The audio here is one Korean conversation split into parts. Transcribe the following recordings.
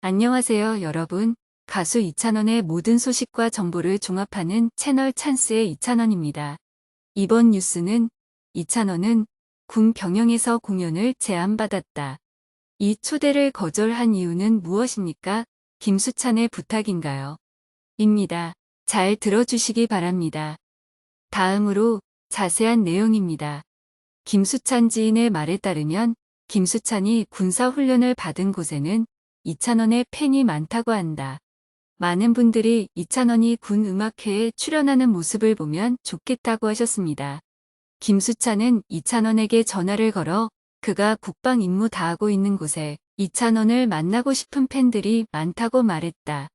안녕하세요, 여러분. 가수 이찬원의 모든 소식과 정보를 종합하는 채널 찬스의 이찬원입니다. 이번 뉴스는 이찬원은 군 병영에서 공연을 제안받았다. 이 초대를 거절한 이유는 무엇입니까? 김수찬의 부탁인가요? 입니다. 잘 들어주시기 바랍니다. 다음으로 자세한 내용입니다. 김수찬 지인의 말에 따르면 김수찬이 군사훈련을 받은 곳에는 이찬원의 팬이 많다고 한다. 많은 분들이 이찬원이 군 음악회에 출연하는 모습을 보면 좋겠다고 하셨습니다. 김수찬은 이찬원에게 전화를 걸어 그가 국방 임무 다하고 있는 곳에 이찬원을 만나고 싶은 팬들이 많다고 말했다.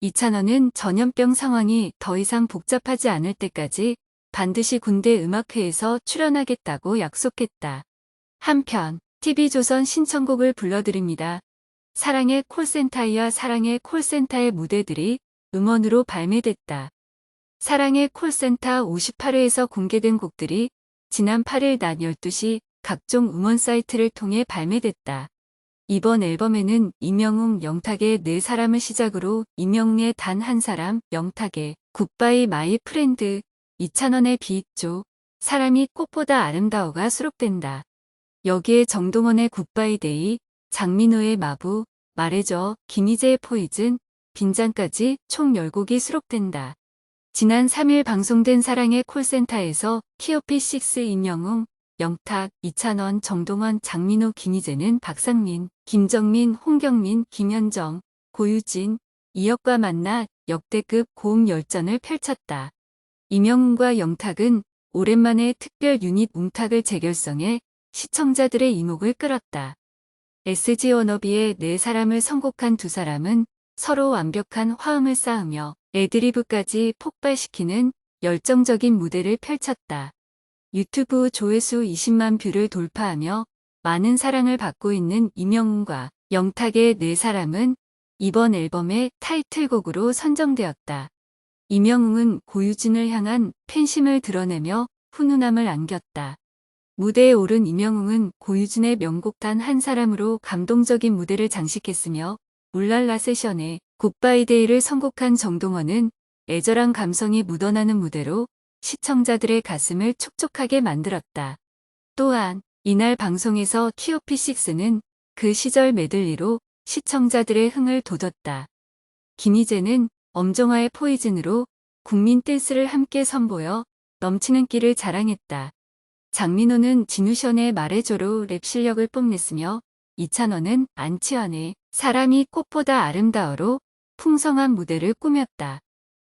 이찬원은 전염병 상황이 더 이상 복잡하지 않을 때까지 반드시 군대 음악회에서 출연하겠다고 약속했다. 한편 TV조선 신청곡을 불러드립니다. 사랑의 콜센터이와 사랑의 콜센터의 무대들이 음원으로 발매됐다. 사랑의 콜센터 58회에서 공개된 곡들이 지난 8일 낮 12시 각종 음원 사이트를 통해 발매됐다. 이번 앨범에는 이명웅, 영탁의 네 사람을 시작으로 이명웅의 단 한 사람, 영탁의 굿바이 마이 프렌드, 이찬원의 비익조, 사람이 꽃보다 아름다워가 수록된다. 여기에 정동원의 굿바이 데이, 장민호의 마부, 말해줘, 김희재의 포이즌, 빈장까지 총 10곡이 수록된다. 지난 3일 방송된 사랑의 콜센터에서 키오피6 임영웅, 영탁, 이찬원, 정동원, 장민호, 김희재는 박상민, 김정민, 홍경민, 김현정, 고유진, 이혁과 만나 역대급 고음 열전을 펼쳤다. 임영웅과 영탁은 오랜만에 특별 유닛 웅탁을 재결성해 시청자들의 이목을 끌었다. SG 워너비의 네 사람을 선곡한 두 사람은 서로 완벽한 화음을 쌓으며 애드리브까지 폭발시키는 열정적인 무대를 펼쳤다. 유튜브 조회수 20만 뷰를 돌파하며 많은 사랑을 받고 있는 임영웅과 영탁의 네 사람은 이번 앨범의 타이틀곡으로 선정되었다. 임영웅은 고유진을 향한 팬심을 드러내며 훈훈함을 안겼다. 무대에 오른 임영웅은 고유진의 명곡 단 한 사람으로 감동적인 무대를 장식했으며 울랄라 세션에 굿바이데이를 선곡한 정동원은 애절한 감성이 묻어나는 무대로 시청자들의 가슴을 촉촉하게 만들었다. 또한 이날 방송에서 키오피6는 그 시절 메들리로 시청자들의 흥을 돋웠다. 김희재는 엄정화의 포이즌으로 국민 댄스를 함께 선보여 넘치는 끼를 자랑했다. 장민호는 진우션의 말해줘로 랩 실력을 뽐냈으며 이찬원은 안치환의 사람이 꽃보다 아름다워로 풍성한 무대를 꾸몄다.